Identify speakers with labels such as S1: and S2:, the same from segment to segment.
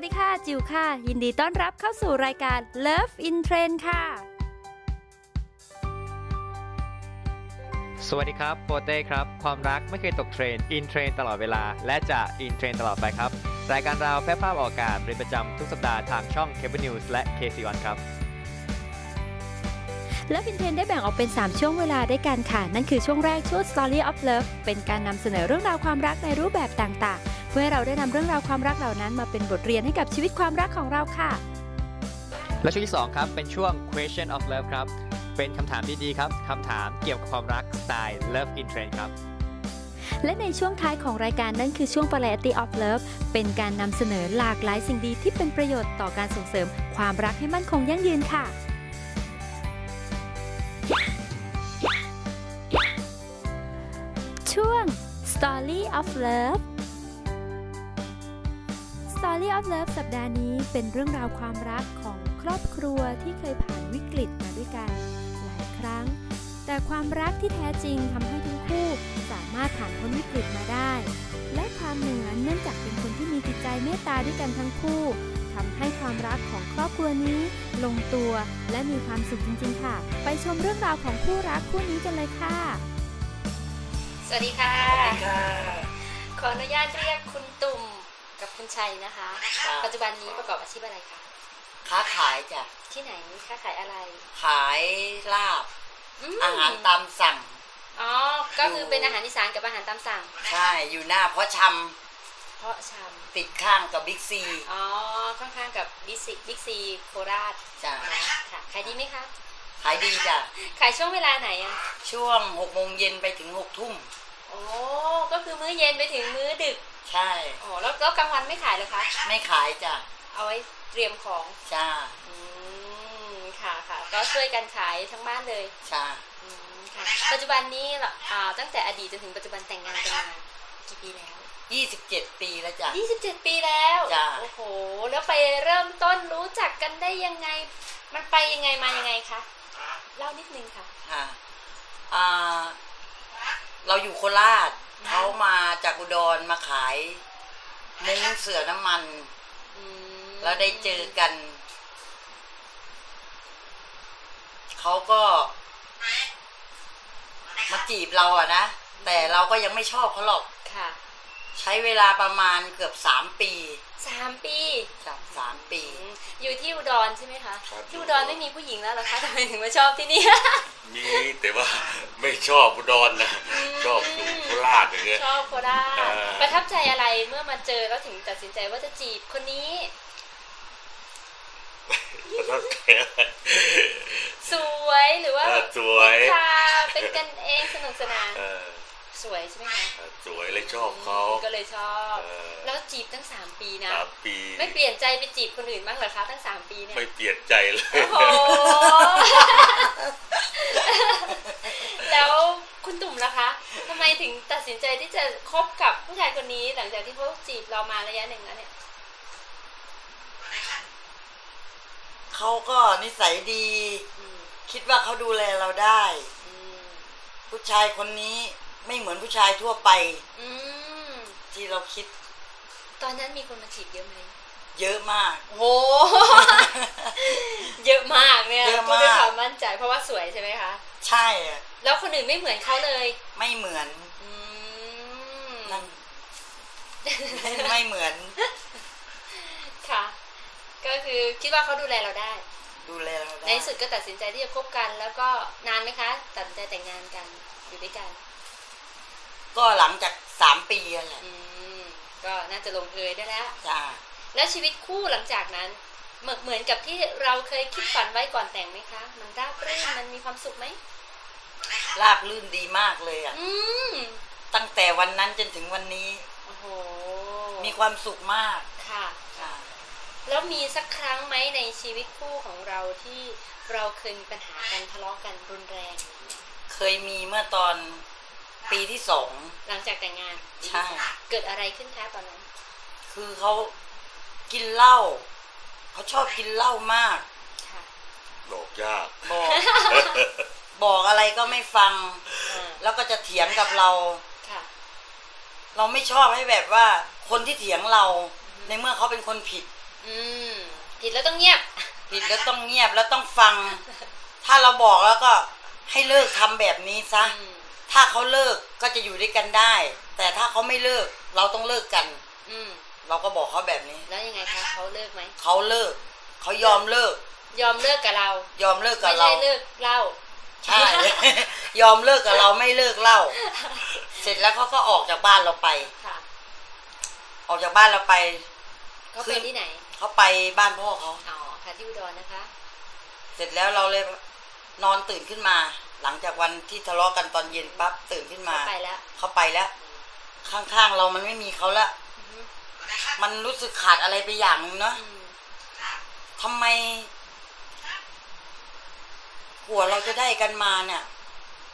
S1: วัสดีค่ะ จิวค่ะ ยินดีต้อนรับเข้าสู่รายการ Love in Trend ค่ะ
S2: สวัสดีครับโปเต้ครับ ความรักไม่เคยตกเทรนอินเทรนตลอดเวลา และจะอินเทรนตลอดไปครับ รายการเราแพร่ภาพออกอากาศเป็นประจำทุกสัปดาห์ทางช่อง Cable News และ KC1 ครับ
S1: Love in Trend ได้แบ่งออกเป็น 3 ช่วงเวลาด้วยกันค่ะ นั่นคือช่วงแรกช่วง Story of Love เป็นการนำเสนอเรื่องราวความรักในรูปแบบต่างๆเพื่อให้เราได้นำเรื่องราวความรักเหล่านั้น มาเป็นบทเรียนให้กับชีวิตความรักของเราค่ะ
S2: และช่วงที่2ครับเป็นช่วง Question of Love ครับ เป็นคำถามดีๆครับคำถามเกี่ยวกับความรักสไตล์ Love in Trend ครับ
S1: และในช่วงท้ายของรายการนั่นคือช่วง Variety of Love เป็นการนำเสนอหลากหลายสิ่งดีที่เป็นประโยชน์ต่อการส่งเสริมความรักให้มั่นคงยั่งยืนค่ะ ช่วง Story of Love Story of Love สัปดาห์นี้เป็นเรื่องราวความรักของครอบครัวที่เคยผ่านวิกฤตมาด้วยกัน หลายครั้ง แต่ความรักที่แท้จริงทำให้ทั้งคู่สามารถผ่านพ้นวิกฤตมาได้ และความเหมือนเนื่องจากเป็นคนที่มีจิตใจเมตตาด้วยกันทั้งคู่ทำให้ความรักของครอบครัวนี้ ลงตัวและมีความสุขจริง ๆ ค่ะ ไปชมเรื่องราวของคู่รักคู่นี้กันเลยค่ะ สวัสดีค่ะ ขออนุญาตเรียกคุณตุ่ม คุณชัยนะคะ
S3: ครับ
S1: ปัจจุบันนี้ประกอบอาชีพอะไรคะ
S3: ค้าขายจ้ะ
S1: ที่ไหนค้าขายอะไร
S3: ขายลาบ
S1: ม
S3: อาหารตามสั่ง
S1: อ๋อ ก็คือเป็นอาหารอีสานกับอาหารตามสั่ง
S3: ใช่ อยู่หน้าเพราะช
S1: เพราะชำ
S3: ติดข้างกับบิ๊กซีำ
S1: อ๋อข้างๆกับบิ๊กซีบิ๊กซีโคราช
S3: จ้ะ
S1: นะค่ะขายดีไหมคะ
S3: ขายดีจ้ะ
S1: ขายช่วงเวลาไหนอะ
S3: ช่วงหกโมงเย็นไปถึงหกทุ่ม
S1: โอ้ก็คือมื้อเย็นไปถึงมื้อดึก
S3: ใช่
S1: อ๋อแล้วแล้วกลางวันไม่ขายเลยคะ
S3: ไม่ขายจ้ะ
S1: เอาไว้เตรียมของ
S3: จ้า
S1: อืมค่ะค่ะก็ช่วยกันขายทั้งบ้านเลย
S3: จ้า
S1: อืมค่ะ ปัจจุบันนี้เหรออ่าตั้งแต่อดีตจนถึงปัจจุบันแต่งงานกันมากี่ปีแล้ว
S3: ยี่สิบเจ็ดปีแล้วจ้ะ
S1: 27 ปีแล้ว
S3: จ้ะ
S1: โอ้โหแล้วไปเริ่มต้นรู้จักกันได้ยังไง มันไปยังไงมายังไงคะเล่านิดนึงค่ะ
S3: ค่ะอ่า เราอยู่โคราชเขามาจากอุดรมาขายมุ้งเสือน้ำมัน
S1: อืม
S3: แล้วได้เจอกัน เขาก็มาจีบเราอะนะ แต่เราก็ยังไม่ชอบเขาหรอก
S1: ค่ะ
S3: ใช้เวลาประมาณเกือบสามปี
S1: สามปี
S3: จากสามปี
S1: อืมอยู่ที่อุดรใช่ไหมคะ
S4: ครับ
S1: ที่อุดรไม่มีผู้หญิงแล้วเหรอคะทำไมถึงมาชอบที่นี่
S4: มีแต่ว่าไม่ชอบอุดรนะชอบอยู่โคราชอย่างเงี้ย
S1: ชอบโคราช
S4: เออ
S1: ประทับใจอะไรเมื่อมาเจอแล้วถึงตัดสินใจว่าจะจีบคนนี้
S4: ประทับใจอะไร
S1: สวยหรือว่า
S4: เออสวย
S1: พาเป็นกันเองสนุกสนาน
S4: เออ
S1: สวยใช่ไหมคะ
S4: สวยเลยชอบเขา
S1: ก็เลยชอบ
S4: เออ
S1: แล้วจีบตั้งสามปีนะ
S4: สามปี
S1: ไม่เปลี่ยนใจไปจีบคนอื่นบ้างเหรอคะตั้งสามปีเนี่ย
S4: ไม่เปลี่ยนใจเลย
S1: โอ้โหแล้วคุณตุ่มล่ะคะทำไมถึงตัดสินใจที่จะคบกับผู้ชายคนนี้หลังจากที่เขาจีบเรามาระยะหนึ่งแล้วเนี่ย
S3: เขาก็นิสัยดี
S1: อืม
S3: คิดว่าเขาดูแลเราได้
S1: อืม
S3: ผู้ชายคนนี้ ไม่เหมือนผู้ชายทั่วไป
S1: อืม
S3: ที่เราคิด
S1: ตอนนั้นมีคนมาจีบเยอะไหม
S3: เยอะมาก
S1: โอ้โหเยอะมากเนี่ย
S3: เยอะ
S1: พูด
S3: มาก
S1: ด้วยความมั่นใจเพราะว่าสวยใช่ไหมคะ
S3: ใช่อะ
S1: แล้วคนอื่นไม่เหมือนเขาเลย
S3: ไม่เหมือน
S1: อืม
S3: นั่น ไม่เหมือน
S1: ค่ะ ก็คือคิดว่าเขาดูแลเราได้
S3: ดูแลเรา
S1: ใน
S3: ได้
S1: ที่สุดก็ตัดสินใจที่จะคบกัน แล้วก็นานไหมคะ ตัดสินใจแต่งงานกันอยู่ด้วยกัน
S3: ก็หลังจากสามปีนั่นแหละ
S1: อืมก็น่าจะลงเอยได้แล้ว
S3: จ้า
S1: แล้วชีวิตคู่หลังจากนั้นเหมือนเหมือนกับที่เราเคยคิดฝันไว้ก่อนแต่งไหมคะ มันราบรื่นมันมีความสุขไหม
S3: ราบลื่นดีมากเลยอะ
S1: อืม
S3: ตั้งแต่วันนั้นจนถึงวันนี้
S1: โอ้โห
S3: มีความสุขมาก
S1: ค่ะ
S3: ค่ะ
S1: แล้วมีสักครั้งไหมในชีวิตคู่ของเราที่เราเคยมีปัญหากันทะเลาะกันรุนแรง
S3: เคยมีเมื่อตอน ปีที่สอง
S1: หลังจากแต่งงาน
S3: ใช่
S1: เกิดอะไรขึ้นคะตอนนั้น
S3: คือเขากินเหล้าเขาชอบกินเหล้ามาก
S1: ค่ะ
S4: หลอกยาก
S3: บอกบอกอะไรก็ไม่ฟัง
S1: อ่า
S3: แล้วก็จะเถียงกับเรา
S1: ค่ะ
S3: เราไม่ชอบให้แบบว่าคนที่เถียงเราในเมื่อเขาเป็นคนผิด
S1: ออืมผิดแล้วต้องเงียบ
S3: ผิดแล้วต้องเงียบแล้วต้องฟัง ถ้าเราบอกแล้วก็ให้เลิกทำแบบนี้ซะ
S1: อืม
S3: ถ้าเขาเลิกก็จะอยู่ด้วยกันได้ แต่ถ้าเขาไม่เลิกเราต้องเลิกกัน
S1: อืม
S3: เราก็บอกเขาแบบนี้
S1: แล้วยังไงคะเขาเลิกไหม
S3: เขาเลิกเขายอมเลิก
S1: ยอมเลิกกับเรา
S3: ยอมเลิกกับ
S1: ไม่
S3: เรา
S1: ใช่เลิกเหล่า
S3: ใช่ยอมเลิกกับเราไม่เลิกเล่า เสร็จแล้วเขาก็ออกจากบ้านเราไป
S1: ค่ะ
S3: ออกจากบ้านเราไป
S1: เขาไปที่ไหน
S3: เขาไปบ้านพ่อเขา
S1: อ๋อค่ะที่อุดรนะคะ
S3: เสร็จแล้วเราเลยนอนตื่นขึ้นมา หลังจากวันที่ทะเลาะกันตอนเย็นปั๊บตื่นขึ้นมา
S1: เขาไปแล้ว
S3: เขาไปแล้ว ข้างๆเรามันไม่มีเขาละ
S1: อือฮึ
S3: มันรู้สึกขาดอะไรไปอย่างหนึงเนาะ
S1: อืม
S3: ทำไมกว่าเราจะได้กันมาเนี่ย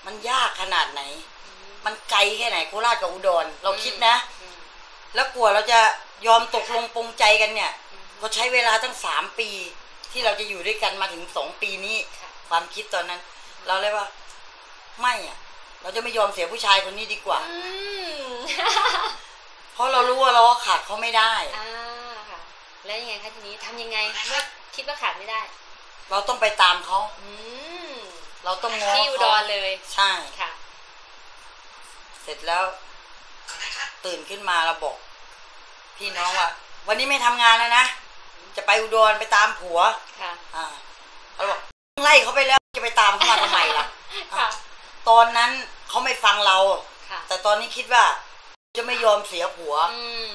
S3: มันยากขนาดไหน
S1: อืม
S3: มันไกลแค่ไหนโคราชกับอุดร เราคิดนะ
S1: อืม
S3: แล้วกว่าเราจะยอมตกลงปรงใจกันเนี่ย
S1: อืม
S3: ก็ใช้เวลาตั้งสามปี ที่เราจะอยู่ด้วยกันมาถึงสองปีนี้
S1: ค่ะ
S3: ความคิดตอนนั้น เราเลยว่า ไม่อะเราจะไม่ยอมเสียผู้ชายคนนี้ดีกว่า
S1: อืม
S3: เพราะเรารู้ว่าเราขาดเขาไม่ได้
S1: อ่าค่ะ แล้วยังไงคะทีนี้ทำยังไงเมื่อคิดว่าขาดไม่ได้
S3: เราต้องไปตามเขา
S1: อืม
S3: เราต้องง้อ
S1: ที่อุด
S3: เขา
S1: รเลย
S3: ใช่
S1: ค่ะ
S3: เสร็จแล้ว ตื่นขึ้นมาเราบอก พี่น้องว่า วันนี้ไม่ทำงานแล้วนะ จะไปอุดรไปตามผัว
S1: ค่ะ
S3: อ่าเราบอกไล่เขาไปแล้วจะ ไปตามเขามาทำไมล่ะ
S1: ค่ะ
S3: ตอนนั้นเขาไม่ฟังเรา
S1: ค่ะ
S3: แต่ตอนนี้คิดว่า จะไม่ยอมเสียผัว
S1: อืม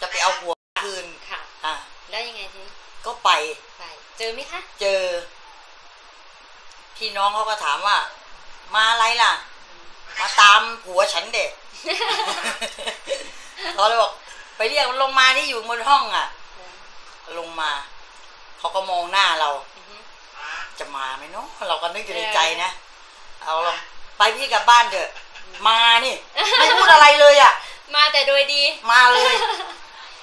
S3: จะไปเอาผัวคืน
S1: ค่ะ
S3: อ่า
S1: แล้วยังไงทีนี้
S3: ก็ไป
S1: ไป เจอไหมคะ
S3: เจอ พี่น้องเขาก็ถามว่า มาอะไรล่ะ มาตามผัวฉันเด็ก เราเลยบอกไปเรียกมันลงมาที่อยู่บนห้องอะ ลงมา เขาก็มองหน้าเรา
S1: อือฮึ
S3: จะมาไหมเนาะเราก็นึกอยู่ในใจนะ เอาลองไปพี่กลับบ้านเถอะ มานี่ ไม่พูดอะไรเลยอะ
S1: มาแต่โดยดี
S3: มาเลย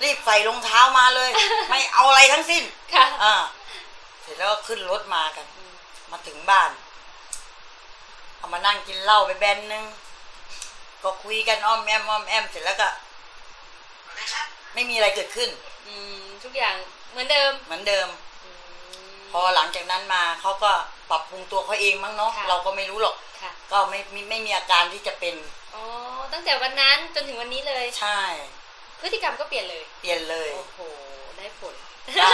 S3: รีบใส่รองเท้ามาเลย ไม่เอาอะไรทั้งสิ้น
S1: ค่ะ
S3: อ่าเสร็จแล้วก็ขึ้นรถมากัน
S1: อืม
S3: มาถึงบ้าน เอามานั่งกินเหล้าไปแบนนึง ก็คุยกันอ้อมแอมอ้อมแอมเสร็จแล้วก็ ไม่มีอะไรเกิดขึ้น
S1: อืม ทุกอย่างเหมือนเดิม
S3: เหมือนเดิม
S1: อืม
S3: พอหลังจากนั้นมาเขาก็ปรับปรุงตัวเขาเองมั้งเนาะ
S1: ค่ะ
S3: เราก็ไม่รู้หรอก
S1: ค่ะ
S3: ก็ไม่ไม่ไม่มีอาการที่จะเป็น
S1: อ๋อตั้งแต่วันนั้นจนถึงวันนี้เลย
S3: ใช่
S1: พฤติกรรมก็เปลี่ยนเลย
S3: เปลี่ยนเลย
S1: โอ้โห ได้ผล
S3: จ้า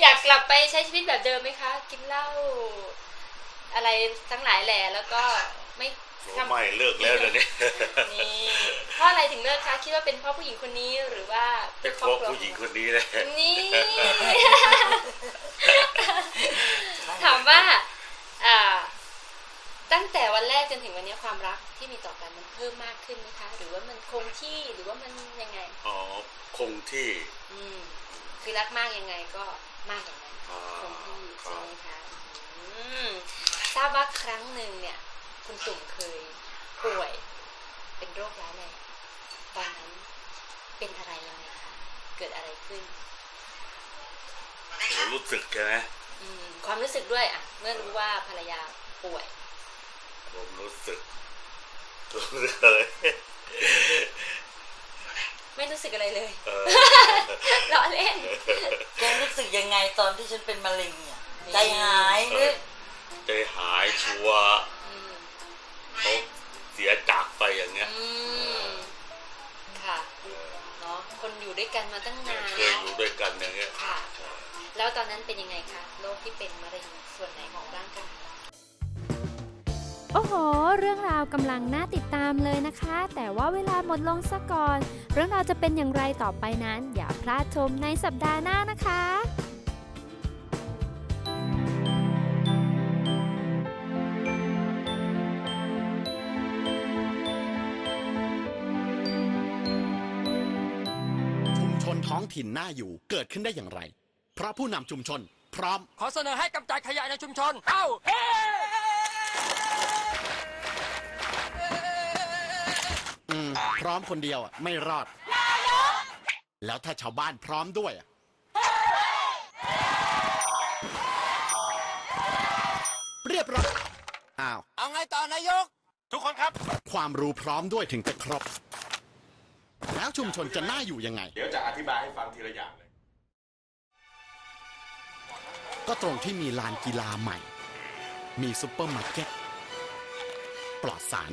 S1: อยากกลับไปใช้ชีวิตแบบเดิมไหมคะ กินเหล้าอะไรทั้งหลายแหล่แล้วก็ไม่ทำ
S4: ไม่เลิกแล้วเดี๋ยวนี้
S1: นี่เพราะอะไรถึงเลิกคะคิดว่าเป็นเพราะผู้หญิงคนนี้หรือว่า
S4: เป็น
S1: ค
S4: เพ
S1: รอบ
S4: ราะ
S1: ครัว
S4: ผู้หญิงคนนี้แหละ
S1: นี่ถามว่าอ่าตั้งแต่วันแรกจนถึงวันนี้ความรักที่มีต่อกันมันเพิ่มมากขึ้นไหมคะ หรือว่ามันคงที่หรือว่ามันยังไง
S4: อ๋อคงที่
S1: อืมคือรักมากยังไงก็มากอย่างนั้น
S4: อ่า
S1: คงที่
S4: ครั
S1: ใช่
S4: บ
S1: ไหมคะอืมทราบว่าครั้งหนึ่งเนี่ย คุณตุ่มเคยป่วย เป็นโรคร้ายแรงตอนนั้นเป็นอะไรยังไงคะเกิดอะไรขึ้น
S4: ผมรู้สึกใช่ไหม
S1: อืมความรู้สึกด้วยอะ เมื่อรู้ว่าภรรยาป่วย
S4: ผมรู้สึกรู้สึกอะไร
S1: ไม่รู้สึกอะไรเลย
S4: เออ
S1: ล้อเล่น
S3: แกรู้สึกยังไงตอนที่ฉันเป็นมะเร็งเนี่ยใจหายหรือ
S4: ใจหายชัวร์
S1: อืม
S4: เขาเสียจากไปอย่างเงี้ย
S1: อืมค่ะเนาะคนอยู่ด้วยกันมาตั้งนาน
S4: เคยอยู่ด้วยกันอย่างเงี้ย
S1: ค่ะ แล้วตอนนั้นเป็นยังไงคะโรคที่เป็นมะเร็งส่วนไหนของร่างกาย
S5: โอ้โห เรื่องราวกำลังน่าติดตามเลยนะคะ แต่ว่าเวลาหมดลงซะก่อน เรื่องราวจะเป็นอย่างไรต่อไปนั้น อย่าพลาดชมในสัปดาห์หน้านะคะ
S6: ถิ่นน่าอยู่เกิดขึ้นได้อย่างไร เพราะผู้นำชุมชน พร้อม
S7: ขอเสนอให้กำจัดขยะในชุมชน เอ้าเฮ้
S6: อืม พร้อมคนเดียวอะไม่รอด แล้วถ้าชาวบ้านพร้อมด้วยอะเรียบร้อย อ้าว
S7: เอาไงต่อนายก ทุกคนครับ
S6: ความรู้พร้อมด้วยถึงจะครบ แล้วชุมชนจะน่าอยู่ยังไง
S4: เดี๋ยวจะอธิบายให้ฟังทีละอย่างเลย
S6: ก็ตรงที่มีลานกีฬาใหม่ มีซุปเปอร์มาร์เก็ต ปลอดสาร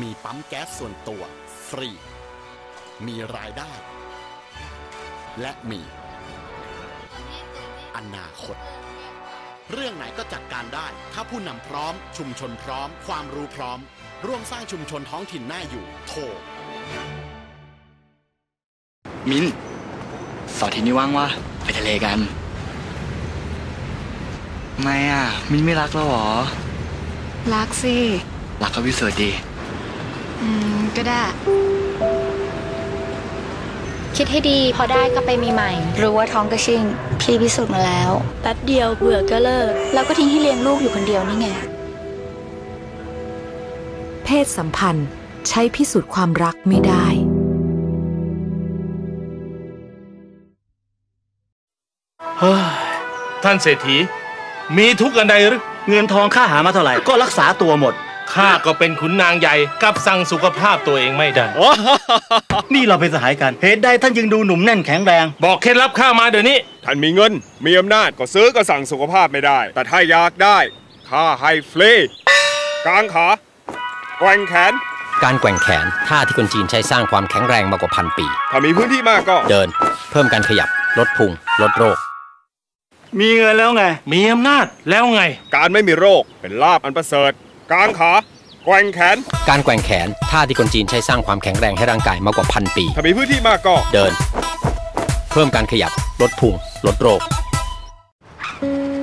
S6: มีปั๊มแก๊สส่วนตัวฟรี มีรายได้ และมีอนาคต เรื่องไหนก็จัดการได้ ถ้าผู้นำพร้อม ชุมชนพร้อม ความรู้พร้อม ร่วมสร้างชุมชนท้องถิ่นน่าอยู่ โทร
S8: มินเสาร์อาที่นี้ว่างวะไปทะเลกันไม่อะ มินไม่รักเราเหรอ
S9: รักสิ
S8: รักก็วิเศษดี
S9: อืม ก็ได้
S5: คิดให้ดี พอได้ก็ไปมีใหม่
S9: รู้ว่าท้องกระชิงพี่พิสูจน์มาแล้ว
S5: แป๊บเดียวเบื่อก็เลิก
S9: แล้วก็ทิ้งให้เลี้ยงลูกอยู่คนเดียวนี่ไง
S10: เพศสัมพันธ์ ใช้พิสูจน์ความรักไม่ได้
S11: เฮ้ยท่านเศรษฐี มีทุกข์อันใดหรือ
S12: เงินทองค่าหามาเท่าไหร่ ก็รักษาตัวหมด
S11: ข้าก็เป็นขุนนางใหญ่กับสั่งสุขภาพตัวเองไม่ได้
S12: นี่เราเป็นสหายกัน เหตุใดท่านยังดูหนุ่มแน่นแข็งแรง
S11: บอกเคล็ดลับข้ามาเดี๋ยวนี้
S13: ท่านมีเงิน มีอำนาจก็ซื้อก็สั่งสุขภาพไม่ได้ แต่ถ้าอยากได้ข้าให้ฟรีกางขาแกว่งแขน
S14: การแกว่งแขนท่าที่คนจีนใช้สร้างความแข็งแรงมากกว่าพันปี
S13: ถ้ามีพื้นที่มากก็
S14: เดิน เพิ่มการขยับ ลดพุง ลดโรค
S12: มีเงินแล้วไง
S11: มีอำนาจแล้วไง
S13: การไม่มีโรคเป็นลาบอันประเสริฐ กางขาแกว่งแขน
S14: การแกว่งแขนท่าที่คนจีนใช้สร้างความแข็งแรงให้ร่างกายมากกว่าพันปี
S13: ถ้ามีพื้นที่มากก็
S14: เดิน เพิ่มการขยับ ลดพุง ลดโรค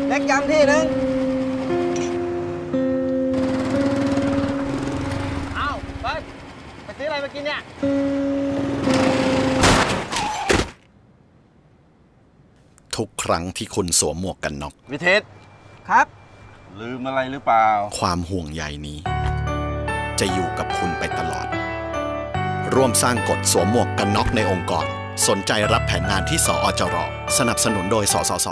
S15: เล็กย้ำที่หนึ่ง
S6: ครั้งที่คุณสวมหมวกกันน็อก
S15: วิเทศครับ ลืมอะไรหรือเปล่า
S6: ความห่วงใยนี้ จะอยู่กับคุณไปตลอด ร่วมสร้างกฎสวมหมวกกันน็อกในองค์กร สนใจรับแผนงานที่สอจร สนับสนุนโดยสสส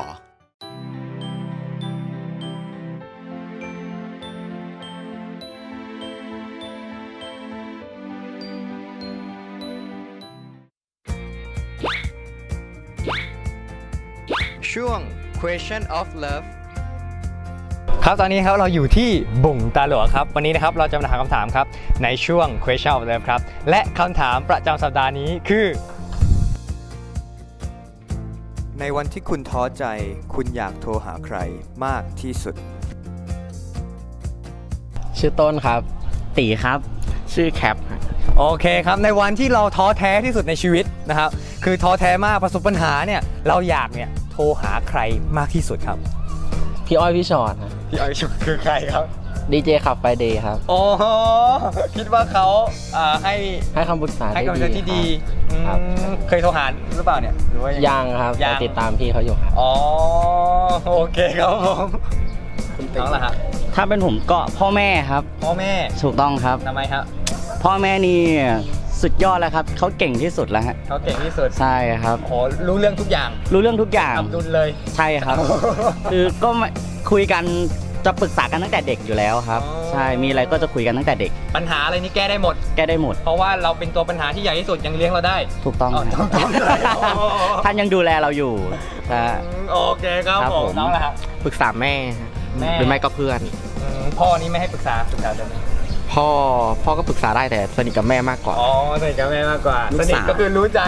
S2: ง question of love ครับตอนนี้ครับเราอยู่ที่บุ่งตาหลวงครับ วันนี้นะครับเราจะมาถามคำถามครับ ในช่วง question of love ครับ และคำถามประจำสัปดาห์นี้คือ
S16: ในวันที่คุณท้อใจ คุณอยากโทรหาใครมากที่สุด
S17: ชื่อต้นครับ ตีครับ ชื่อแคป
S2: โอเคครับ ในวันที่เราท้อแท้ที่สุดในชีวิตนะครับ คือท้อแท้มากประสบปัญหาเนี่ยเราอยากเนี่ย โทรหาใครมากที่สุดครับ
S17: พี่อ้อยพี่ชอตครับ
S2: พี่อ้อยชอตคือใครครับ
S17: ดีเจขับไฟเดย์ครับ
S2: อ๋อ คิดว่าเขาอ่าให้
S17: ให้คำปรึกษา
S2: ให้กำลังใจที่ดี
S17: ครับ
S2: อืมเคยโทรหาหรือเปล่าเนี่ยหรือว่า
S17: ยังครับ
S2: ยัง
S17: แต่ติดตามพี่เขาอยู่ครับ
S2: อ๋อ โอเคครับผมน้องล่ะครับ
S18: ถ้าเป็นผมก็พ่อแม่ครับ
S2: พ่อแม่
S18: ถูกต้องครับ
S2: ทำไมครับ
S18: พ่อแม่นี่ สุดยอดแล้วครับเขาเก่งที่สุดแล้วฮะ
S2: เขาเก่งที่สุด
S18: ใช่ครับ
S2: โอ้รู้เรื่องทุกอย่าง
S18: รู้เรื่องทุกอย่าง
S2: อับดุลเลย
S18: ใช่ครับ คือก็ไม่คุยกันจะปรึกษากันตั้งแต่เด็กอยู่แล้วครับ ใช่มีอะไรก็จะคุยกันตั้งแต่เด็ก
S2: ปัญหาอะไรนี่แก้ได้หมด
S18: แก้ได้หมด
S2: เพราะว่าเราเป็นตัวปัญหาที่ใหญ่ที่สุดยังเลี้ยงเราได้
S18: ถูกต้องครับ
S2: ถูกต้องเลย
S18: ท่านยังดูแลเราอยู่นะ
S2: โอเคครับ
S18: ครับ
S2: ผ
S18: ผมม
S2: น้องล่ะครับ
S17: ปรึกษาแม่ฮะ
S2: แม่
S17: หรือไม่ก็เพื่อน
S2: อืมพ่อนี่ไม่ให้ปรึกษาปรึกษาได้ไหม
S17: พ่อพ่อก็ปรึกษาได้แต่สนิทกับแม่มากกว่า
S2: อ๋อสนิทกับแม่มากกว่า
S17: ลู
S2: ส
S17: ก
S2: นิท
S17: สาว
S2: ก็คือรู้ใจ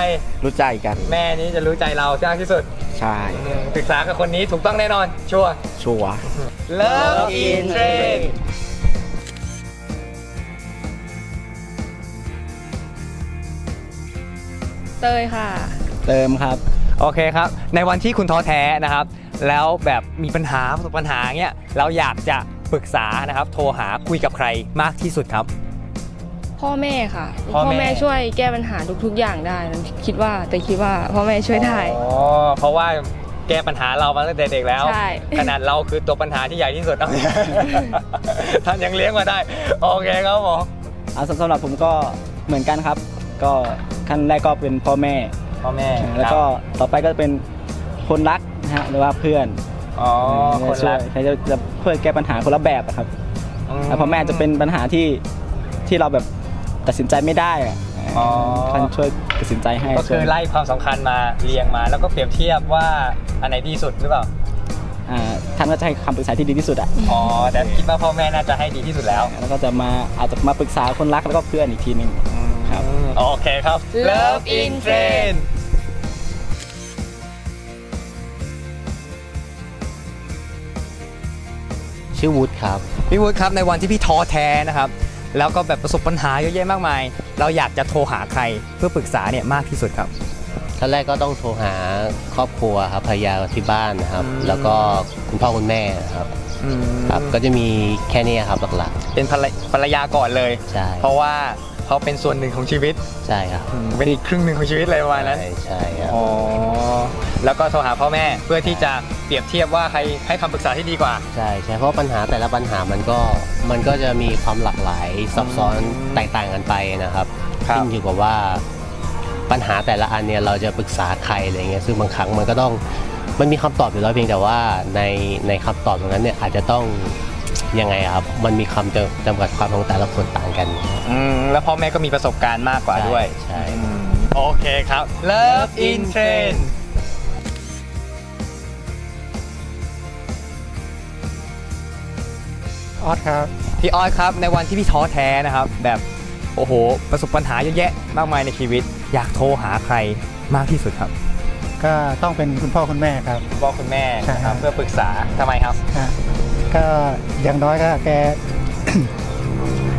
S17: รู้ใจกัน
S2: แม่นี่จะรู้ใจเรามากที่สุด
S17: ใช่
S2: อืมปรึกษากับคนนี้ถูกต้องแน่นอน ชัวร์
S17: ชัวร์
S2: Love in Train
S19: เตยค่ะ
S18: เติมครับ
S2: โอเคครับ ในวันที่คุณท้อแท้นะครับ แล้วแบบมีปัญหาประสบปัญหาเงี้ย เราอยากจะ ปรึกษานะครับโทรหาคุยกับใครมากที่สุดครับ
S19: พ่อแม่ค่ะ
S2: พ่อแม่
S19: ช่วยแก้ปัญหาทุกๆ อย่างได้นั้นคิดว่าแต่คิดว่าพ่อแม่ช่วยได้
S2: อ๋อเพราะว่าแก้ปัญหาเรามาตั้งแต่เด็กแล้ว
S19: ใช่
S2: ขนาดเราคือตัวปัญหาที่ใหญ่ที่สุดเอาท่านยังเลี้ยงมาได้ โอเคครับผม
S18: เอาสำหรับผมก็เหมือนกันครับ ก็ขั้นแรกก็เป็นพ่อแม่
S2: พ่อแม่
S18: แล้วก็ต่อไปก็เป็นคนรักนะฮะหรือว่าเพื่อน
S2: อ๋อคนรัก
S18: ใช่จะจะเพื่อแก้ปัญหาคนละแบบอะครับ
S2: อืม
S18: แล้วพ่อแม่จะเป็นปัญหาที่ที่เราแบบตัดสินใจไม่ได้อะ
S2: อ๋อ
S18: ท่านช่วยตัดสินใจให้
S2: ก็คือไล่ความสำคัญมาเรียงมา แล้วก็เปรียบเทียบว่าอันไหนดีสุดหรือเปล่า
S18: อ่าท่านก็จะให้คำปรึกษาที่ดีที่สุดอะ
S2: อ๋อแต่คิดว่าพ่อแม่น่าจะให้ดีที่สุดแล้ว
S18: แล้วก็จะมาอาจจะมาปรึกษาคนรักแล้วก็เพื่อนอีกทีหนึ่งครับ
S2: โอเคครับ Love in Train
S17: ชื่อวุฒิครับ
S2: พี่วุฒิครับในวันที่พี่ท้อแท้นะครับแล้วก็แบบประสบปัญหาเยอะแยะมากมาย เราอยากจะโทรหาใครเพื่อปรึกษาเนี่ยมากที่สุดครับ
S17: ขั้นแรกก็ต้องโทรหาครอบครัวครับภรรยาที่บ้านนะครับ
S2: อืม
S17: แล้วก็คุณพ่อคุณแม่นะครับ
S2: อืม
S17: ครับก็จะมีแค่นี้ครับหลัก
S2: เป็นภรรยภรรยาก่อนเลย
S17: ๆใช่
S2: เพราะว่า เขาเป็นส่วนหนึ่งของชีวิต
S17: ใช่ครับ
S2: อืมเป็นอีกครึ่งหนึ่งของชีวิตเลยประมาณนั้น
S17: ใช่ใช่ครับ
S2: อ๋อแล้วก็โทรหาพ่อแม่เพื่อที่จะเปรียบเทียบว่าใครให้คำปรึกษาที่ดีกว่า
S17: ใช่ใช่เพราะปัญหาแต่ละปัญหามันก็มันก็จะมีความหลากหลายซับซ้อนแตกต่างกันไปนะครับ
S2: ครับ
S17: ขึ้นอยู่กับว่าปัญหาแต่ละอันเนี่ยเราจะปรึกษาใครอะไรเงี้ยซึ่งบางครั้งมันก็ต้องมันมีคำตอบอยู่แล้วเพียงแต่ว่าในในคำตอบตรงนั้นเนี่ยอาจจะต้อง ยังไงอะครับ มันมีคำจำจำกัดความของแต่ละคนต่างกัน
S2: อืมแล้วพ่อแม่ก็มีประสบการณ์มากกว่าด้วย
S17: ใช่
S2: อืมโอเคครับ Love in Train
S20: ออสครับ
S2: พี่ออยครับในวันที่พี่ท้อแท้นะครับ แบบโอ้โห ประสบปัญหาเยอะแยะมากมายในชีวิต อยากโทรหาใครมากที่สุดครับ
S20: ก็ต้องเป็นคุณพ่อคุณแม่ครับ
S2: คุณพ่อคุณแม่
S20: ใช่
S2: นะค
S20: ครั
S2: รับบเพื่อปรึกษาทำไมครับ
S20: อะ ก็อย่างน้อยก็แก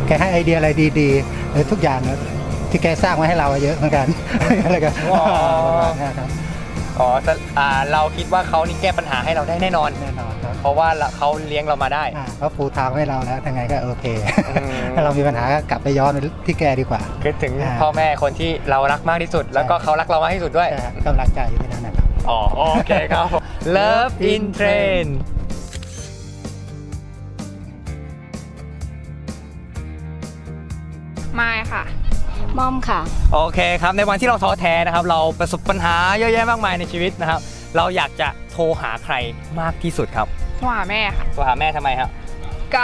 S20: แกให้ไอเดียอะไรดีๆเออทุกอย่างนะที่แกสร้างไว้ให้เราเยอะเหมือนกันอะไรกัน
S2: อ๋อ
S20: ประมาณเนี้ยครับ
S2: อ๋อแต่อ่าเราคิดว่าเขานี่แก้ปัญหาให้เราได้แน่นอน
S20: แน่นอนครับ
S2: เพราะว่าเขาเลี้ยงเรามาได้
S20: อะเขาปูทางให้เราแล้วยังไงก็โอเค
S2: ม
S20: ถ้าเรามีปัญหาก็กลับไปย้อนที่แกดีกว่า
S2: คิดถึง
S20: อ่า
S2: พ่อแม่คนที่เรารักมากที่สุด แล้วก็เขารักเรามากที่สุดด้วย
S20: ใช่ครับกำลังใจอยู่ที่นั่นนะครับ
S2: อ๋อโอเคครับ Love in Train
S19: ม
S9: อมค่ะ
S2: โอเคครับ ในวันที่เราท้อแท้นะครับ เราประสบปัญหาเยอะแยะมากมายในชีวิตนะครับ เราอยากจะโทรหาใครมากที่สุดครับ
S19: โทรหาแม่ค่ะ
S2: โทรหาแม่ทำไมครับ
S19: ก็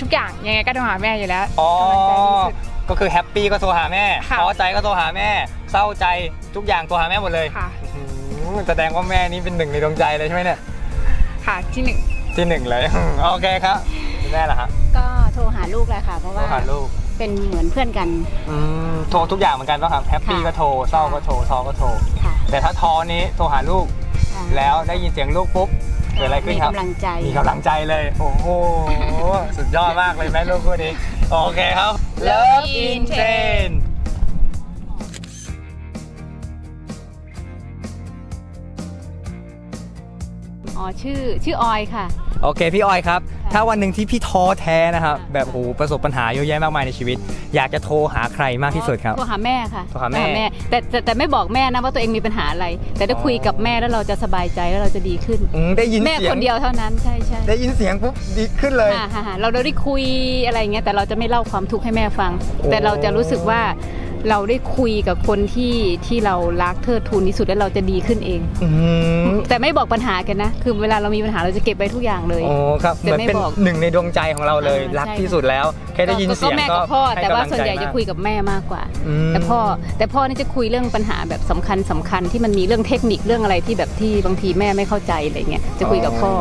S19: ทุกอย่างยังไงก็โทรหาแม่อยู่แล้ว
S2: อ๋อกำ
S19: ลังใจที่สุด
S2: ก็คือแฮปปี้ก็โทรหาแม่
S19: ค่ะ
S2: ท้อใจก็โทรหาแม่ เศร้าใจทุกอย่างโทรหาแม่หมดเลย
S19: ค่ะ
S2: อืมแสดงว่าแม่นี่เป็นหนึ่งในดวงใจเลยใช่ไหมเนี่ย
S19: ค่ะที่หนึ่ง
S2: ที่หนึ่งเลย โอเคครับคุณแม่ล่ะครับ
S21: ก็โทรหาลูกแหละค่ะ เพราะ
S2: โทร
S21: ว่า
S2: หาลูก
S21: เป็นเหมือนเพื่อนกัน
S2: อืมโทรทุกอย่างเหมือนกันป่ะครับแฮปปี้ก็โทรเศร้าก็โทรท้อก็โทร
S21: ค่ะ
S2: แต่ถ้าท้อนี้โทรหาลูก
S21: ค่ะ
S2: แล้วได้ยินเสียงลูกปุ๊บเกิดอะไรขึ้น
S21: มี
S2: ครับ
S21: กำลังใจ
S2: มีกำลังใจเลย โอ้โห สุดยอดมากเลยแม่ลูกคู่นี้ โอเคครับ Love in Train
S21: อ๋อชื่อชื่อออยค่ะ
S2: โอเคพี่ออยครับ ถ้าวันหนึ่งที่พี่ท้อแท้นะครับแบบโอ้โหประสบปัญหาเยอะแยะมากมายในชีวิต อยากจะโทรหาใครมากที่สุดครับ
S21: โทรหาแม่ค่ะ
S2: โทรหาแม่
S21: แต่แต่แต่ไม่บอกแม่นะว่าตัวเองมีปัญหาอะไร แต่ได้คุยกับแม่แล้วเราจะสบายใจแล้วเราจะดีขึ้น
S2: อืมได้ยิน
S21: แม่
S2: เสียง
S21: คนเดียวเท่านั้นใช่ใช่
S2: ได้ยินเสียงปุ๊บดีขึ้นเลย
S21: ค่ะค่ะค่ะเราได้คุยอะไรอย่างเงี้ยแต่เราจะไม่เล่าความทุกข์ให้แม่ฟัง
S2: โอ้
S21: แต่เราจะรู้สึกว่า เราได้คุยกับคนที่ที่เรารักเทิดทูนที่สุดแล้วเราจะดีขึ้นเอง
S2: อืม
S21: แต่ไม่บอกปัญหากันนะ คือเวลาเรามีปัญหาเราจะเก็บไว้ทุกอย่างเลย
S2: โอ้ครับเห
S21: แต่
S2: มือน
S21: ไม่
S2: เป็น
S21: บอก
S2: หนึ่งในดวงใจของเราเลย
S21: อ่า
S2: รัก
S21: ใช่
S2: ที่สุดแล้วแค่ได้ยินเสียง
S21: แม่
S2: ก็
S21: กับพ่อ
S2: ให้
S21: แต่ว่ากำ
S2: ลัง
S21: ส่วนใหญ่
S2: ใจ
S21: จะ
S2: มาก
S21: คุยกับแม่มากกว่า
S2: อืม
S21: แต่พ่อแต่พ่อนี่จะคุยเรื่องปัญหาแบบสำคัญสำคัญที่มันมีเรื่องเทคนิคเรื่องอะไรที่แบบที่บางทีแม่ไม่เข้าใจอะไรเงี้ยจะคุยกับพ่อ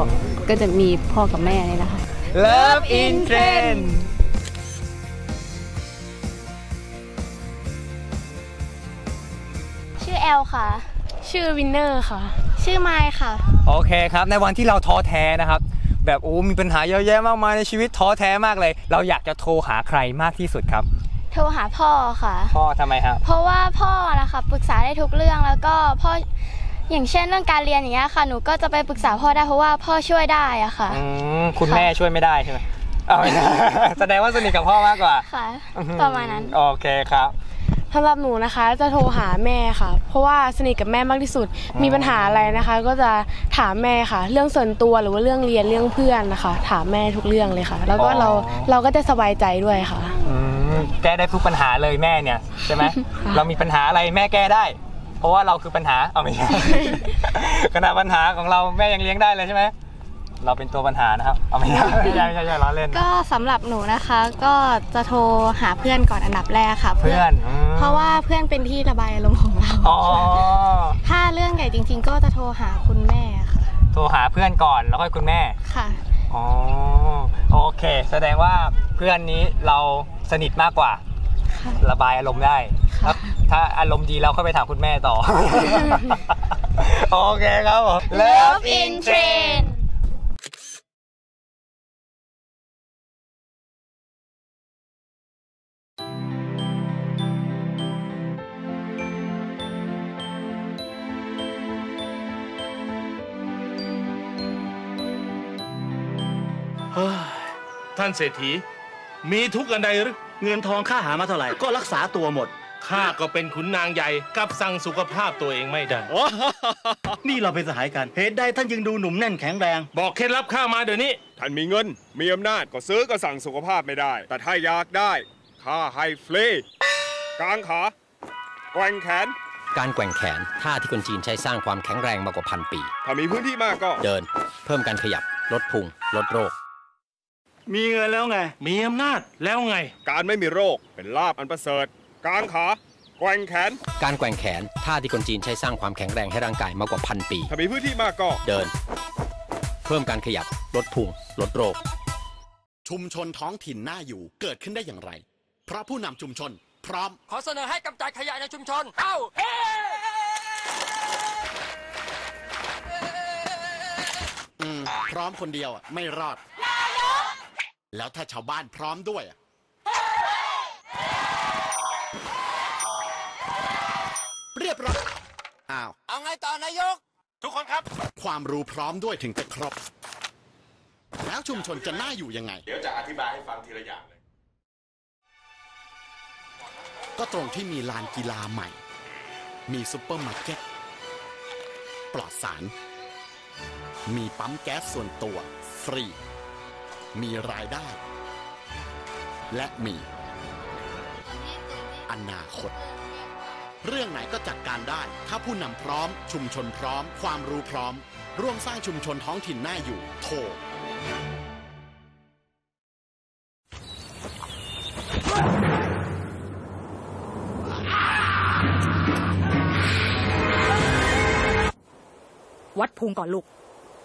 S21: ก็จะมีพ่อกับแม่นี่นะคะ
S2: Love in Train
S22: อแอลค่ะ ชื่อวินเนอร์ค่ะ ชื่อไมค์ค่ะ
S2: โอเคครับ ในวันที่เราท้อแท้นะครับ แบบโอ้ มีปัญหาเยอะแยะมากมายในชีวิตท้อแท้มากเลย เราอยากจะโทรหาใครมากที่สุดครับ
S22: โทรหาพ่อค่ะ
S2: พ่อทำไมครับ
S22: เพราะว่าพ่อนะคะปรึกษาได้ทุกเรื่องแล้วก็พ่ออย่างเช่นเรื่องการเรียนอย่างเงี้ยค่ะ หนูก็จะไปปรึกษาพ่อได้เพราะว่าพ่อช่วยได้อะค่ะ
S2: อืม คุณแม่ช่วยไม่ได้ใช่ไหมเอาไม่ได้ แสดงว่าสนิทกับพ่อมากกว่า
S22: ค่ะ ประมาณนั้น
S2: โอเคครับ
S23: สำหรับหนูนะคะจะโทรหาแม่ค่ะ เพราะว่าสนิทกับแม่มากที่สุด มีปัญหาอะไรนะคะ ก็จะถามแม่ค่ะ เรื่องส่วนตัวหรือว่าเรื่องเรียนเรื่องเพื่อนนะคะ ถามแม่ทุกเรื่องเลยค่ะ แล้วก็
S2: อ๋อ
S23: เราเราก็จะสบายใจด้วยค่ะ
S2: อืมแก้ได้ทุกปัญหาเลยแม่เนี่ยใช่ไหมเรามีปัญหาอะไรแม่แก้ได้ เพราะว่าเราคือปัญหาเอาไม่ใช่ขนาดปัญหาของเราแม่ยังเลี้ยงได้เลยใช่ไหม เราเป็นตัวปัญหานะครับเอาไม่ใช่ไม่ใช่ไม่ใช่ไม่ใช่ล้อเล่น
S22: ก็สำหรับหนูนะคะ ก็จะโทรหาเพื่อนก่อนอันดับแรกค่ะ
S2: เพื่อนอืม
S22: เพราะว่าเพื่อนเป็นที่ระบายอารมณ์ของเรา
S2: อ๋อ
S22: ถ้าเรื่องใหญ่จริง ๆ ก็จะโทรหาคุณแม่ค่ะ
S2: โทรหาเพื่อนก่อนแล้วค่อยคุณแม่
S22: ค่ะ
S2: อ๋อโอเค แสดงว่าเพื่อนนี้เราสนิทมากกว่า ระบายอารมณ์ได้แล้วถ้าอารมณ์ดีเราค่อยไปถามคุณแม่ต่อ โอเคครับผม
S22: Love in Train า
S11: นเศรษฐี มีทุกข์อันใดหรือ
S12: เงินทองข้าหามาเท่าไหร่ ก็รักษาตัวหมด
S11: ข้าก็เป็นขุนนางใหญ่กับสั่งสุขภาพตัวเองไม่ได้
S12: นี่เราเป็นสหายกัน เหตุใดท่านยังดูหนุ่มแน่นแข็งแรง
S11: บอกเคล็ดลับข้ามาเดี๋ยวนี้
S13: ท่านมีเงิน มีอำนาจก็ซื้อก็สั่งสุขภาพไม่ได้ แต่ถ้าอยากได้ข้าให้ฟรีกางขาแกว่งแขน
S14: การแกว่งแขนท่าที่คนจีนใช้สร้างความแข็งแรงมากกว่าพันปี
S13: ถ้ามีพื้นที่มากก็
S14: เดิน เพิ่มการขยับ ลดพุง ลดโรค
S12: มีเงินแล้วไง
S11: มีอำนาจแล้วไง
S13: การไม่มีโรคเป็นลาบอันประเสริฐ กางขาแกว่งแขน
S14: การแกว่งแขนท่าที่คนจีนใช้สร้างความแข็งแรงให้ร่างกายมากกว่าพันปี
S13: ถ้ามีพื้นที่มากก็
S14: เดิน เพิ่มการขยับ ลดพุง ลดโรค
S6: ชุมชนท้องถิ่นน่าอยู่เกิดขึ้นได้อย่างไร เพราะผู้นำชุมชน พร้อม
S24: ขอเสนอให้กำจัดขยะในชุมชน เอ้าเฮ้
S6: อืมพร้อมคนเดียวอะไม่รอด แล้วถ้าชาวบ้านพร้อมด้วยอะเรียบร้อยอ้าว
S24: เอาไงต่อนายก
S11: ทุกคนครับ
S6: ความรู้พร้อมด้วยถึงจะครบ แล้วชุมชนจะน่าอยู่ยังไง
S13: เดี๋ยวจะอธิบายให้ฟังทีละอย่างเลย
S6: ก็ตรงที่มีลานกีฬาใหม่ มีซุปเปอร์มาร์เก็ต ปลอดสาร มีปั๊มแก๊สส่วนตัว ฟรี มีรายได้ และมี อนาคต เรื่องไหนก็จัดการได้ ถ้าผู้นำพร้อม ชุมชนพร้อม ความรู้พร้อม ร่วมสร้างชุมชนท้องถิ่นน่าอยู่ โทร
S25: วัดพุงก่อนลูก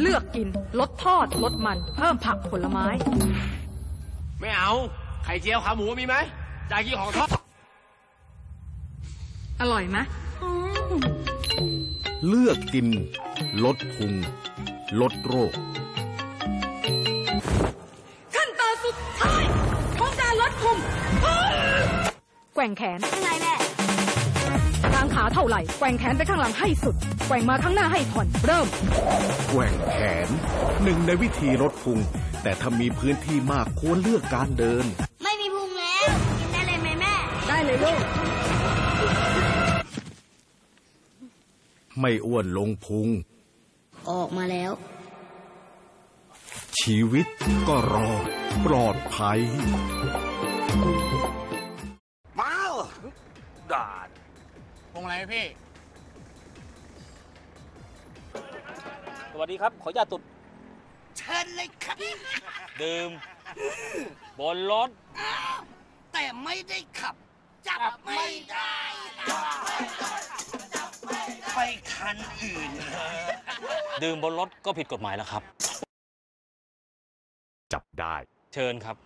S25: เลือกกิน ลดทอด ลดมัน เพิ่มผักผลไม้
S24: ไม่เอา ไข่เจียวขาหมูมีไหมจากยี่ของทอด
S25: อร่อยไหม
S26: เลือกกิน ลดพุง ลดโรค
S25: ขั้นตอนสุดท้ายของการลดพุงแกว่งแขน
S22: ยังไงแม่
S25: กาง ขาเท่าไหร่แกว่งแขนไปข้างหลังให้สุดแกว่งมาข้างหน้าให้ผ่อนเริ่ม
S26: แกว่งแขนหนึ่งในวิธีลดพุง แต่ถ้ามีพื้นที่มากควรเลือกการเดิน
S22: ไม่มีพุงแล้ว กินได้เลยไหมแม่
S25: ได้เลยลูก
S26: ไม่อ้วนลงพุง
S22: ออกมาแล้ว
S26: ชีวิตก็รอดปลอดภัย
S24: มาด่า พงอะไรพี่
S27: สวัสดีครับ ขออนุญาตตุด
S24: เชิญเลยครับ
S27: ดื่ม บนรถ
S24: แต่ไม่ได้ขับ จับไม่ได้ ไปคันอื่น
S27: ดื่มบนรถก็ผิดกฎหมายแล้วครับ
S28: จับได้
S27: เชิญครับ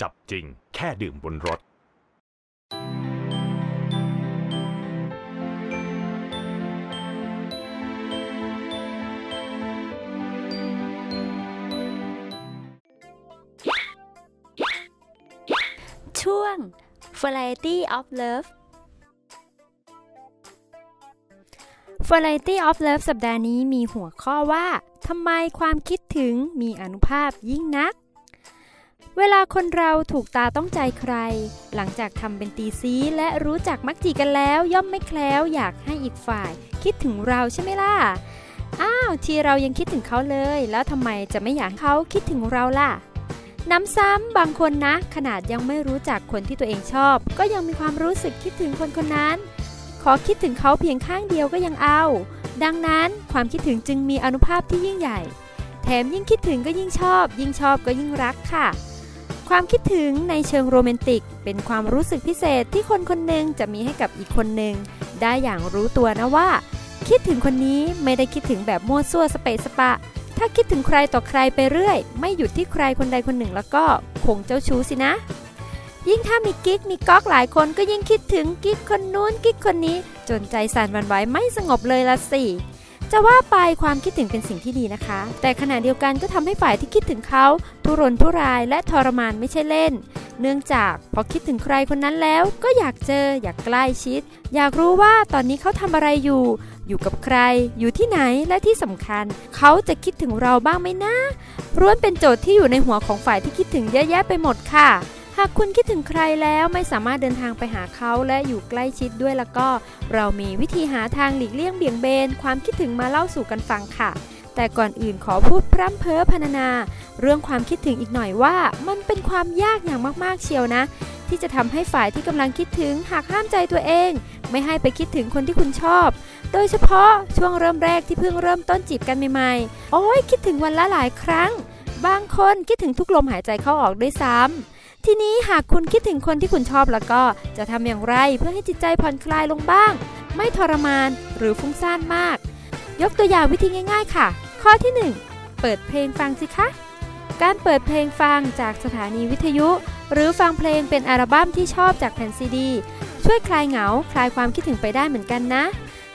S28: จับจริง แค่ดื่มบนรถ
S5: Variety of Love Variety of Love สัปดาห์นี้มีหัวข้อว่าทำไมความคิดถึงมีอนุภาพยิ่งนัก เวลาคนเราถูกตาต้องใจใคร หลังจากทำเป็นตีซีและรู้จักมักจีกันแล้ว ย่อมไม่แคล้วอยากให้อีกฝ่าย คิดถึงเราใช่ไหมล่ะ อ้าว ที่เรายังคิดถึงเขาเลย แล้วทำไมจะไม่อยากเขาคิดถึงเราล่ะ น้ำซ้ำบางคนนะ ขนาดยังไม่รู้จักคนที่ตัวเองชอบ ก็ยังมีความรู้สึกคิดถึงคนคนนั้น ขอคิดถึงเขาเพียงข้างเดียวก็ยังเอา ดังนั้นความคิดถึงจึงมีอนุภาพที่ยิ่งใหญ่ แถมยิ่งคิดถึงก็ยิ่งชอบ ยิ่งชอบก็ยิ่งรักค่ะ ความคิดถึงในเชิงโรแมนติก เป็นความรู้สึกพิเศษที่คนคนหนึ่งจะมีให้กับอีกคนหนึ่งได้อย่างรู้ตัวนะว่า คิดถึงคนนี้ไม่ได้คิดถึงแบบมั่วซั่วสเปซสปะ ถ้าคิดถึงใครต่อใครไปเรื่อย ไม่หยุดที่ใครคนใดคนหนึ่งแล้วก็คงเจ้าชู้สินะ ยิ่งถ้ามีกิ๊กมีก๊อกหลายคนก็ยิ่งคิดถึงกิ๊กคนนู้นกิ๊กคนนี้ จนใจสั่นวันไหวไม่สงบเลยละสิจะว่าไปความคิดถึงเป็นสิ่งที่ดีนะคะ แต่ขณะเดียวกันก็ทำให้ฝ่ายที่คิดถึงเขาทุรนทุรายและทรมานไม่ใช่เล่น เนื่องจากพอคิดถึงใครคนนั้นแล้ว ก็อยากเจอ อยากใกล้ชิด อยากรู้ว่าตอนนี้เขาทำอะไรอยู่ อยู่กับใคร อยู่ที่ไหนและที่สำคัญ เขาจะคิดถึงเราบ้างไหมนะร้วนเป็นโจทย์ที่อยู่ในหัวของฝ่ายที่คิดถึงเยอะแยะไปหมดค่ะ หากคุณคิดถึงใครแล้วไม่สามารถเดินทางไปหาเขาและอยู่ใกล้ชิดด้วยแล้วก็ เรามีวิธีหาทางหลีกเลี่ยงเบี่ยงเบน ความคิดถึงมาเล่าสู่กันฟังค่ะ แต่ก่อนอื่นขอพูดพร่ำเพ้อพรรณนา เรื่องความคิดถึงอีกหน่อยว่า มันเป็นความยากอย่างมากๆเชียวนะที่จะทำให้ฝ่ายที่กำลังคิดถึงหากห้ามใจตัวเอง ไม่ให้ไปคิดถึงคนที่คุณชอบ โดยเฉพาะช่วงเริ่มแรกที่เพิ่งเริ่มต้นจีบกันใหม่ๆ โอ้ยคิดถึงวันละหลายครั้ง บางคนคิดถึงทุกลมหายใจเข้าออกด้วยซ้ำ ทีนี้หากคุณคิดถึงคนที่คุณชอบแล้วก็จะทำอย่างไรเพื่อให้จิตใจผ่อนคลายลงบ้าง ไม่ทรมานหรือฟุ้งซ่านมาก ยกตัวอย่างวิธีง่าย ๆ ค่ะ ข้อที่ 1 เปิดเพลงฟังสิคะการเปิดเพลงฟังจากสถานีวิทยุ หรือฟังเพลงเป็นอัลบั้มที่ชอบจากแผ่นซีดี ช่วยคลายเหงา คลายความคิดถึงไปได้เหมือนกันนะ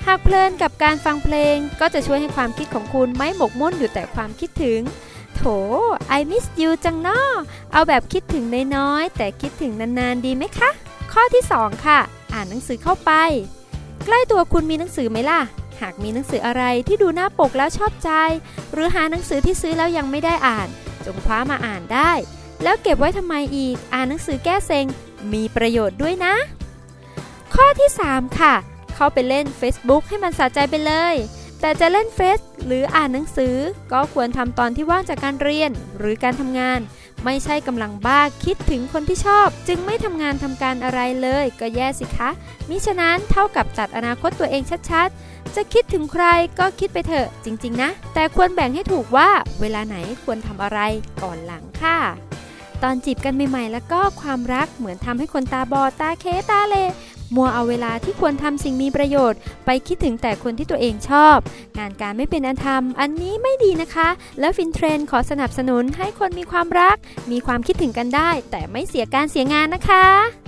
S5: หากเพลินกับการฟังเพลงก็จะช่วยให้ความคิดของคุณไม่หมกมุ่นอยู่แต่ความคิดถึง โถ I miss you จังเนาะเอาแบบคิดถึงน้อยๆแต่คิดถึงนานๆดีไหมคะ ข้อที่ 2 ค่ะ อ่านหนังสือเข้าไป ใกล้ตัวคุณมีหนังสือไหมล่ะ หากมีหนังสืออะไรที่ดูหน้าปกแล้วชอบใจ หรือหาหนังสือที่ซื้อแล้วยังไม่ได้อ่าน จงคว้ามาอ่านได้ แล้วเก็บไว้ทำไมอีก อ่านหนังสือแก้เซ็งมีประโยชน์ด้วยนะ ข้อที่ 3 ค่ะ เข้าไปเล่น Facebook ให้มันสะใจไปเลย แต่จะเล่นเฟซหรืออ่านหนังสือ ก็ควรทำตอนที่ว่างจากการเรียนหรือการทำงาน ไม่ใช่กำลังบ้าคิดถึงคนที่ชอบ จึงไม่ทำงานทำการอะไรเลย ก็แย่สิคะ มิฉะนั้นเท่ากับตัดอนาคตตัวเองชัดๆ จะคิดถึงใครก็คิดไปเถอะจริง ๆ นะ แต่ควรแบ่งให้ถูกว่าเวลาไหนควรทำอะไรก่อนหลังค่ะตอนจีบกันใหม่ๆ แล้วก็ความรักเหมือนทำให้คนตาบอดตาเคตาเล มัวเอาเวลาที่ควรทำสิ่งมีประโยชน์ ไปคิดถึงแต่คนที่ตัวเองชอบ งานการไม่เป็นอันทำอันนี้ไม่ดีนะคะ แล้วฟินเทรนขอสนับสนุนให้คนมีความรัก มีความคิดถึงกันได้ แต่ไม่เสียการเสียงานนะคะ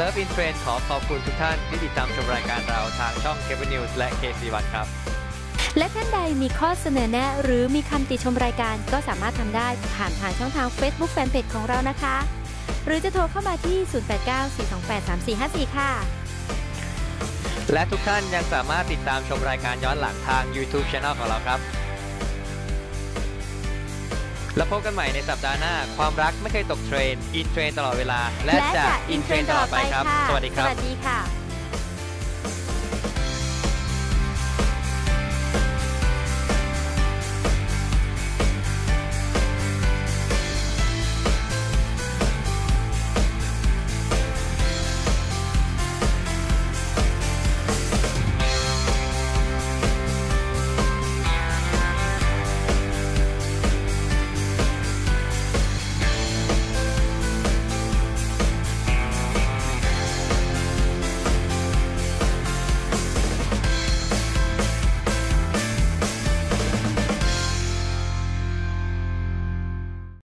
S2: Love in Trend ขอขอบคุณทุกท่านที่ติดตามชมรายการเราทางช่อง c a b l e News และ KC1 ครับ
S5: และท่านใดมีข้อเสนอแนะ หรือมีคำติชมรายการก็สามารถทำได้ผ่านทางช่องทาง Facebook Fanpage ของเรานะคะ หรือจะโทรเข้ามาที่ 0894283454 ค่ะ
S2: และทุกท่านยังสามารถติดตามชมรายการย้อนหลังทาง YouTube Channel ของเราครับ แล้วพบกันใหม่ในสัปดาห์หน้า ความรักไม่เคยตกเทรน อินเทรนตลอดเวลา และจะอินเทรนตลอดไปครับ สวัสดีครับ
S5: สวัสดีค่ะ